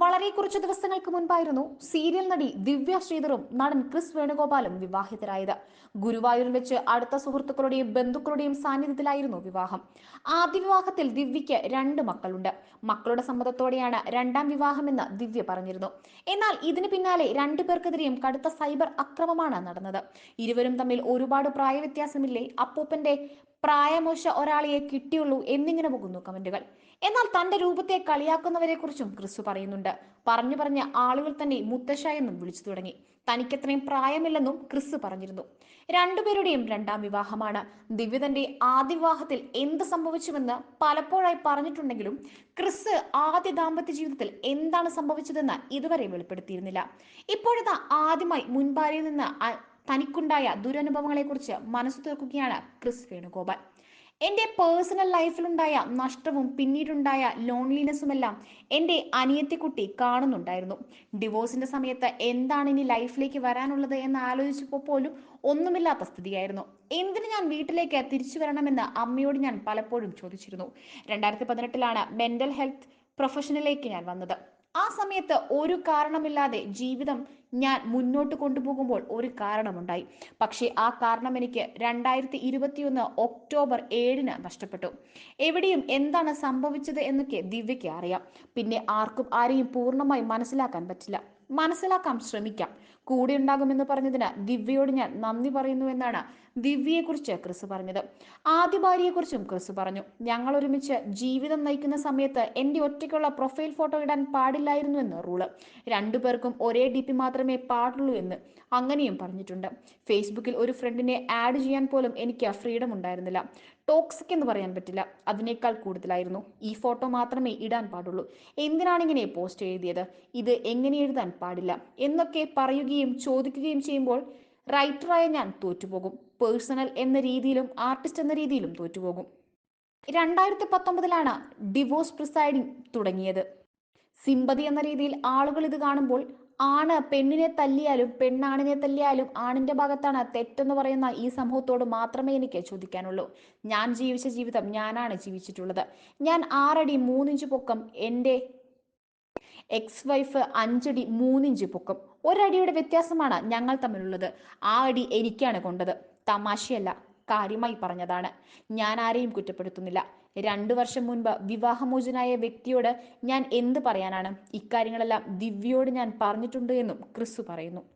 വളരെ കുറച്ച് ദിവസങ്ങൾക്ക് മുൻപായിരുന്നു സീരിയൽ നടി ദിവ്യ ശ്രീധറും നടൻ ക്രിസ് വേണുഗോപാലും വിവാഹിതരായത്. ഗുരുവായൂരിൽ വെച്ച് അടുത്ത സുഹൃത്തുക്കളുടെയും ബന്ധുക്കളുടെയും സാന്നിധ്യത്തിലായിരുന്നു വിവാഹം. ആദ്യ വിവാഹത്തിൽ ദിവ്യയ്ക്ക് രണ്ട് മക്കളുണ്ട്. മക്കളുടെ സമ്മതത്തോടെയാണ് രണ്ടാം വിവാഹമെന്ന് ദിവ്യ പറഞ്ഞിരുന്നു. എന്നാൽ ഇതിന് പിന്നാലെ രണ്ടു പേർക്കെതിരെയും കടുത്ത സൈബർ അക്രമമാണ് നടന്നത്. ഇരുവരും തമ്മിൽ ഒരുപാട് പ്രായവ്യത്യാസമില്ലേ? അപ്പൂപ്പന്റെ പ്രായമോശ ഒരാളെയെ കിട്ടിയുള്ളൂ എന്നിങ്ങനെ പോകുന്നു കമന്റുകൾ. എന്നാൽ തന്റെ രൂപത്തെ കളിയാക്കുന്നവരെ കുറിച്ചും ക്രിസ്തു പറയുന്നുണ്ട്. പറഞ്ഞു പറഞ്ഞ ആളുകൾ തന്നെ മുത്തശ്ശ എന്നും വിളിച്ചു തുടങ്ങി. തനിക്കത്രയും പ്രായമില്ലെന്നും ക്രിസ്തു പറഞ്ഞിരുന്നു. രണ്ടുപേരുടെയും രണ്ടാം വിവാഹമാണ്. ദിവ്യ തന്റെ ആദ്യ വിവാഹത്തിൽ എന്ത് സംഭവിച്ചുവെന്ന് പലപ്പോഴായി പറഞ്ഞിട്ടുണ്ടെങ്കിലും ക്രിസ് ആദ്യ ദാമ്പത്യ ജീവിതത്തിൽ എന്താണ് സംഭവിച്ചതെന്ന് ഇതുവരെ വെളിപ്പെടുത്തിയിരുന്നില്ല. ഇപ്പോഴത്തെ ആദ്യമായി മുൻപാരിൽ നിന്ന് തനിക്കുണ്ടായ ദുരനുഭവങ്ങളെക്കുറിച്ച് മനസ്സ് തുറക്കുകയാണ് ക്രിസ് വേണുഗോപാൽ. എന്റെ പേഴ്സണൽ ലൈഫിലുണ്ടായ നഷ്ടവും പിന്നീടുണ്ടായ ലോൺലിനെസ്സുമെല്ലാം എന്റെ അനിയത്തിക്കുട്ടി കാണുന്നുണ്ടായിരുന്നു. ഡിവോഴ്സിന്റെ സമയത്ത് എന്താണ് ഇനി ലൈഫിലേക്ക് വരാനുള്ളത് എന്ന് ആലോചിച്ചപ്പോൾ പോലും ഒന്നുമില്ലാത്ത സ്ഥിതിയായിരുന്നു. എന്തിന് ഞാൻ വീട്ടിലേക്ക് തിരിച്ചു വരണമെന്ന് അമ്മയോട് ഞാൻ പലപ്പോഴും ചോദിച്ചിരുന്നു. രണ്ടായിരത്തി പതിനെട്ടിലാണ് മെന്റൽ ഹെൽത്ത് പ്രൊഫഷനിലേക്ക് ഞാൻ വന്നത്. ആ സമയത്ത് ഒരു കാരണമില്ലാതെ ജീവിതം ഞാൻ മുന്നോട്ട് കൊണ്ടുപോകുമ്പോൾ ഒരു കാരണമുണ്ടായി. പക്ഷേ ആ കാരണം എനിക്ക് രണ്ടായിരത്തി ഇരുപത്തിയൊന്ന് ഒക്ടോബർ ഏഴിന് നഷ്ടപ്പെട്ടു. എവിടെയും എന്താണ് സംഭവിച്ചത് എന്നൊക്കെ ദിവ്യയ്ക്ക് അറിയാം. പിന്നെ ആർക്കും ആരെയും പൂർണമായി മനസ്സിലാക്കാൻ പറ്റില്ല. മനസ്സിലാക്കാൻ ശ്രമിക്കാം. കൂടെ ഉണ്ടാകുമെന്ന് പറഞ്ഞതിന് ദിവ്യയോട് ഞാൻ നന്ദി പറയുന്നു എന്നാണ് ദിവ്യയെക്കുറിച്ച് ക്രിസ് പറഞ്ഞത്. ആദ്യ ഭാര്യയെക്കുറിച്ചും ക്രിസ് പറഞ്ഞു. ഞങ്ങൾ ഒരുമിച്ച് ജീവിതം നയിക്കുന്ന സമയത്ത് എന്റെ ഒറ്റയ്ക്കുള്ള പ്രൊഫൈൽ ഫോട്ടോ ഇടാൻ പാടില്ലായിരുന്നു എന്ന് റൂൾ. രണ്ടുപേർക്കും ഒരേ ഡി പി മാത്രമേ പാടുള്ളൂ എന്ന് അങ്ങനെയും പറഞ്ഞിട്ടുണ്ട്. ഫേസ്ബുക്കിൽ ഒരു ഫ്രണ്ടിനെ ആഡ് ചെയ്യാൻ പോലും എനിക്ക് ഫ്രീഡം ഉണ്ടായിരുന്നില്ല. ടോക്സിക് എന്ന് പറയാൻ പറ്റില്ല. അതിനേക്കാൾ കൂടുതലായിരുന്നു. ഈ ഫോട്ടോ മാത്രമേ ഇടാൻ പാടുള്ളൂ. എന്തിനാണിങ്ങനെ പോസ്റ്റ് എഴുതിയത്? ഇത് എങ്ങനെ എഴുതാൻ പാടില്ല? എന്നൊക്കെ പറയുകയും ചോദിക്കുകയും ചെയ്യുമ്പോൾ റൈറ്ററായ ഞാൻ തോറ്റുപോകും. പേഴ്സണൽ എന്ന രീതിയിലും ആർട്ടിസ്റ്റ് എന്ന രീതിയിലും തോറ്റുപോകും. രണ്ടായിരത്തി പത്തൊമ്പതിലാണ് ഡിവോഴ്സ് പ്രിസൈഡിംഗ് തുടങ്ങിയത്. സിമ്പതി എന്ന രീതിയിൽ ആളുകൾ ഇത് കാണുമ്പോൾ ആണ് പെണ്ണിനെ തല്ലിയാലും പെണ്ണാണിനെ തല്ലിയാലും ആണിന്റെ ഭാഗത്താണ് തെറ്റെന്ന് പറയുന്ന ഈ സമൂഹത്തോട് മാത്രമേ എനിക്ക് ചോദിക്കാനുള്ളൂ. ഞാൻ ജീവിച്ച ജീവിതം ഞാനാണ് ജീവിച്ചിട്ടുള്ളത്. ഞാൻ ആറടി മൂന്നിഞ്ച് പൊക്കം എന്റെ എക്സ് വൈഫ് അഞ്ചടി മൂന്നിഞ്ച് പൊക്കും. ഒരടിയുടെ വ്യത്യാസമാണ് ഞങ്ങൾ തമ്മിലുള്ളത്. ആ അടി എനിക്കാണ് കൊണ്ടത്. തമാശയല്ല കാര്യമായി പറഞ്ഞതാണ്. ഞാൻ ആരെയും കുറ്റപ്പെടുത്തുന്നില്ല. രണ്ടു വർഷം മുൻപ് വിവാഹമോചനായ വ്യക്തിയോട് ഞാൻ എന്ത് പറയാനാണ്? ഇക്കാര്യങ്ങളെല്ലാം ദിവ്യയോട് ഞാൻ പറഞ്ഞിട്ടുണ്ട് എന്നും ക്രിസ്തു പറയുന്നു.